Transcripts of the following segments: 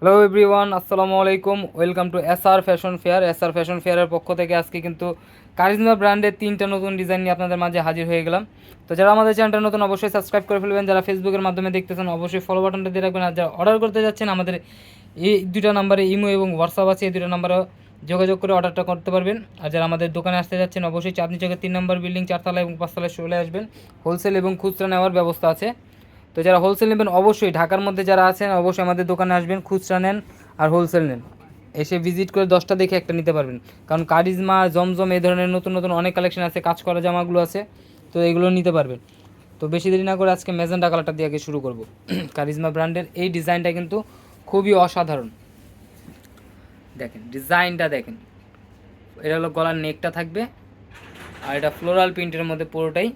Hello everyone আসসালামু আলাইকুম welcome to S R fashion fair S R fashion ফেয়ারের পক্ষ থেকে আজকে কিন্তু কারিজমা ব্র্যান্ডের তিনটা নতুন ডিজাইন নিয়ে আপনাদের মাঝে হাজির হয়ে গেলাম। তো যারা আমাদের চ্যানেলটা নতুন, অবশ্যই সাবস্ক্রাইব করে ফেলবেন। যারা ফেসবুকের মাধ্যমে দেখতেছেন, অবশ্যই ফলো বাটনটা দিয়ে রাখবেন। আর যারা অর্ডার করতে যাচ্ছেন, আমাদের এই দুটা নাম্বারে ইমো এবং হোয়াটসঅ্যাপ আছে, এই দুটো নাম্বারে যোগাযোগ করে অর্ডারটা করতে পারবেন। আর যারা আমাদের দোকানে আসতে যাচ্ছেন, অবশ্যই চাঁদনি চকের তিন নম্বর বিল্ডিং চারতলা এবং পাঁচতলায় চলে আসবেন। হোলসেল এবং খুচরা নেওয়ার ব্যবস্থা আছে। তো যারা হোলসেল নেবেন অবশ্যই ঢাকার মধ্যে যারা আছেন অবশ্যই আমাদের দোকানে আসবেন, খুচরা নেন আর হোলসেল নেন। এসে ভিজিট করে দশটা দেখে একটা নিতে পারবেন। কারণ কারিজমা, জমজম এই ধরনের নতুন নতুন অনেক কালেকশন আছে কাজ করা জামাগুলো আছে, তো এগুলো নিতে পারবেন। তো বেশি দেরি না করে আজকে মেজেন্টা কালারটা দিয়ে আগে শুরু করব। কারিজমা ব্র্যান্ডের এই ডিজাইনটা কিন্তু খুবই অসাধারণ। দেখেন ডিজাইনটা দেখেন। এটা হলো গলার নেকটা থাকবে, আর এটা ফ্লোরাল প্রিন্টের মধ্যে পুরোটাই,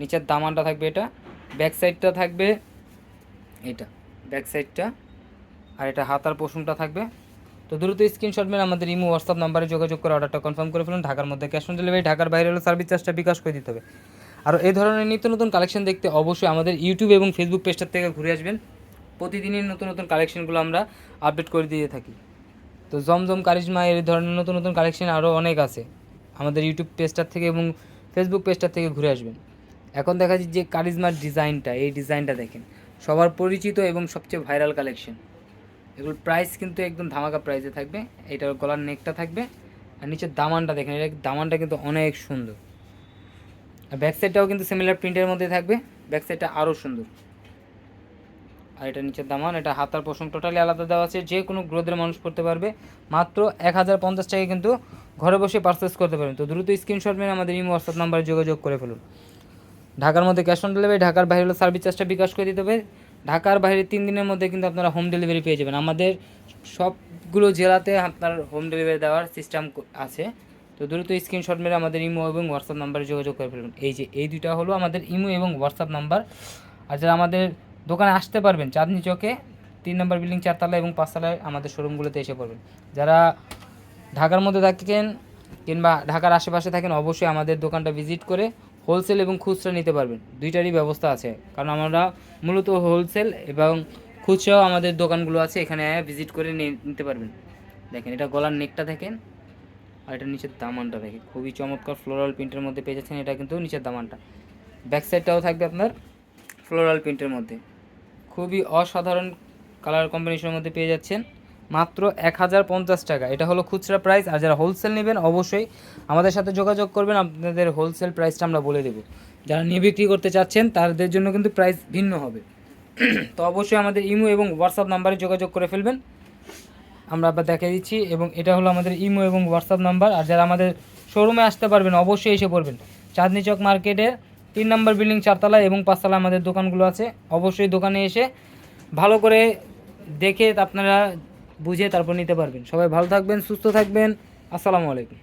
নিচের দামানটা থাকবে এটা। ব্যাক সাইডটা থাকবে এটা ব্যাক সাইডটা আর এটা হাতার পোষণটা থাকবে। তো দ্রুত স্ক্রিনশট মেরে আমাদের ইমো হোয়াটসঅ্যাপ নাম্বারে যোগাযোগ করে অর্ডারটা কনফার্ম করে ফেলুন। ঢাকার মধ্যে ক্যাশ অন ডেলিভারি ঢাকার বাইরে হলে সার্ভিস চার্জটা বিকাশ করে দিতে হবে। আর এই ধরনের নিত্য নতুন কালেকশন দেখতে অবশ্যই আমাদের ইউটিউব এবং ফেসবুক পেজটার থেকে ঘুরে আসবেন। প্রতিদিনই নতুন নতুন কালেকশনগুলো আমরা আপডেট করে দিয়ে থাকি। তো জমজম কারিজমা এই ধরনের নতুন নতুন কালেকশন আরও অনেক আছে। আমাদের ইউটিউব পেজটার থেকে এবং ফেসবুক পেজটার থেকে ঘুরে আসবেন। এখন দেখা যাচ্ছে যে কারিজমার ডিজাইনটা এই ডিজাইনটা দেখেন। সবার পরিচিত এবং সবচেয়ে ভাইরাল কালেকশন এগুলোর প্রাইস কিন্তু একদম ধামাকা প্রাইসে থাকবে। এটার গলার নেকটা থাকবে। আর নিচের দামানটা দেখেন এটা দামানটা কিন্তু অনেক সুন্দর। আর ব্যাক সাইডটাও কিন্তু সিমিলার প্রিন্টের মধ্যে থাকবে। ব্যাক সাইডটা আরও সুন্দর। আর এটা নিচের দামান, এটা হাতার পোষণ টোটালি আলাদা দেওয়া আছে। যে কোনো গ্রোথের মানুষ করতে পারবে। মাত্র এক হাজার পঞ্চাশ টাকায় কিন্তু ঘরে বসে পারচেস করতে পারবেন। তো দ্রুত স্ক্রিনশট মেরে আমাদের ইমো হোয়াটসঅ্যাপ নাম্বারে যোগাযোগ করে ফেলুন। ঢাকার মধ্যে ক্যাশ অন ডেলিভারি ঢাকার বাইরে হলে সার্ভিস চার্জটা বিকাশ করে দিতে হবে। ঢাকার বাইরে তিন দিনের মধ্যে কিন্তু আপনারা হোম ডেলিভারি পেয়ে যাবেন। আমাদের সবগুলো জেলাতে আপনার হোম ডেলিভারি দেওয়ার সিস্টেম আছে। তো দ্রুত স্ক্রিনশট মেরে আমাদের ইমো এবং হোয়াটসঅ্যাপ নাম্বারে যোগাযোগ করে ফেলবেন এই যে, এই দুইটা হলো আমাদের ইমো এবং হোয়াটসঅ্যাপ নাম্বার আর যারা আমাদের দোকানে আসতে পারবেন, চাঁদনি চকে, তিন নম্বর বিল্ডিং চারতলা এবং পাঁচতলায় আমাদের শোরুমগুলোতে এসে পড়বেন। যারা ঢাকার মধ্যে থাকেন কিংবা ঢাকার আশেপাশে থাকেন, অবশ্যই আমাদের দোকানটা ভিজিট করে হোলসেল এবং খুচরা নিতে পারবেন। দুইটারই ব্যবস্থা আছে। কারণ আমরা মূলত হোলসেল এবং খুচরাও আমাদের দোকানগুলো আছে, এখানে ভিজিট করে নিতে পারবেন। দেখেন, এটা গলার নেকটা দেখেন, আর এটা নিচের দামানটা দেখেন। খুবই চমৎকার ফ্লোরাল প্রিন্টের মধ্যে পেয়ে যাচ্ছেন, এটা কিন্তু নিচের দামানটা। ব্যাক সাইডটাও থাকবে আপনার ফ্লোরাল প্রিন্টের মধ্যে। খুবই অসাধারণ কালার কম্বিনেশনের মধ্যে পেয়ে যাচ্ছেন। মাত্র এক হাজার পঞ্চাশ টাকা। এটা হলো খুচরা প্রাইস আর যারা হোলসেল নেবেন অবশ্যই আমাদের সাথে যোগাযোগ করবেন, আপনাদের হোলসেল প্রাইসটা আমরা বলে দেবো। যারা নিয়ে বিক্রি করতে চাচ্ছেন, তাদের জন্য কিন্তু প্রাইস ভিন্ন হবে। তো অবশ্যই আমাদের ইমো এবং হোয়াটসঅ্যাপ নাম্বারে যোগাযোগ করে ফেলবেন। আমরা আবার দেখা দিচ্ছি, এবং এটা হলো আমাদের ইমো এবং হোয়াটসঅ্যাপ নাম্বার, আর যারা আমাদের শোরুমে আসতে পারবেন, অবশ্যই এসে পড়বেন। চাঁদনি চক মার্কেটে তিন নম্বর বিল্ডিং চারতলা এবং পাঁচতলা আমাদের দোকানগুলো আছে। অবশ্যই দোকানে এসে ভালো করে দেখে আপনারা বুঝে তারপর নিতে পারবেন। সবাই ভালো থাকবেন সুস্থ থাকবেন। আসসালামু আলাইকুম।